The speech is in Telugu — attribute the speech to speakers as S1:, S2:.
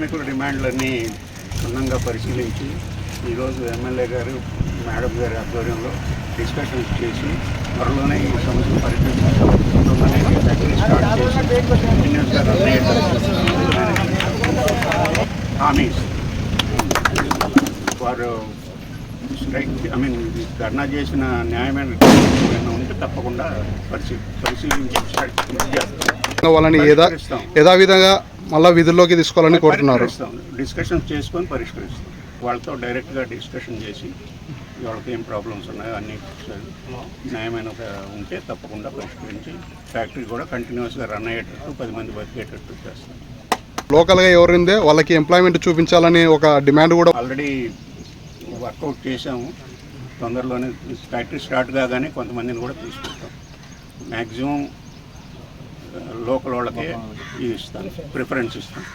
S1: కార్మికుల డిమాండ్లన్నీ క్షుణ్ణంగా పరిశీలించి ఈరోజు ఎమ్మెల్యే గారు మేడం గారి ఆధ్వర్యంలో డిస్కషన్స్ చేసి త్వరలోనే ఈ సమస్య ఫ్యాక్టరీ స్టార్ట్ చేసి హామీ ఇస్తుంది. వారు స్ట్రైక్ ఐ మీన్ ధర్నా చేసిన న్యాయమైన ఏమైనా ఉంటే తప్పకుండా పరిశీ పరిశీలించి స్ట్రైక్ చేస్తాం
S2: వాళ్ళని. యథావిధంగా మళ్ళా విధుల్లోకి తీసుకోవాలని కోరుతున్నారు.
S1: డిస్కషన్స్ చేసుకొని పరిష్కరిస్తాం. వాళ్ళతో డైరెక్ట్గా డిస్కషన్ చేసి వాళ్ళకి ఏం ప్రాబ్లమ్స్ ఉన్నాయో అన్ని న్యాయమైన ఒక ఉంటే తప్పకుండా పరిష్కరించి ఫ్యాక్టరీ కూడా కంటిన్యూస్గా రన్ అయ్యేటట్టు పది మంది బతికేటట్టు చేస్తాం.
S2: లోకల్గా ఎవరిందే వాళ్ళకి ఎంప్లాయ్మెంట్ చూపించాలని ఒక డిమాండ్ కూడా
S1: ఆల్రెడీ వర్కౌట్ చేసాము తొందరలోనే ఫ్యాక్టరీ స్టార్ట్ కాగానే కొంతమందిని కూడా తీసుకుంటాం. మ్యాక్సిమం లోకల్ వాళ్ళకి ఇస్తాను ప్రిఫరెన్స్ ఇస్తాను.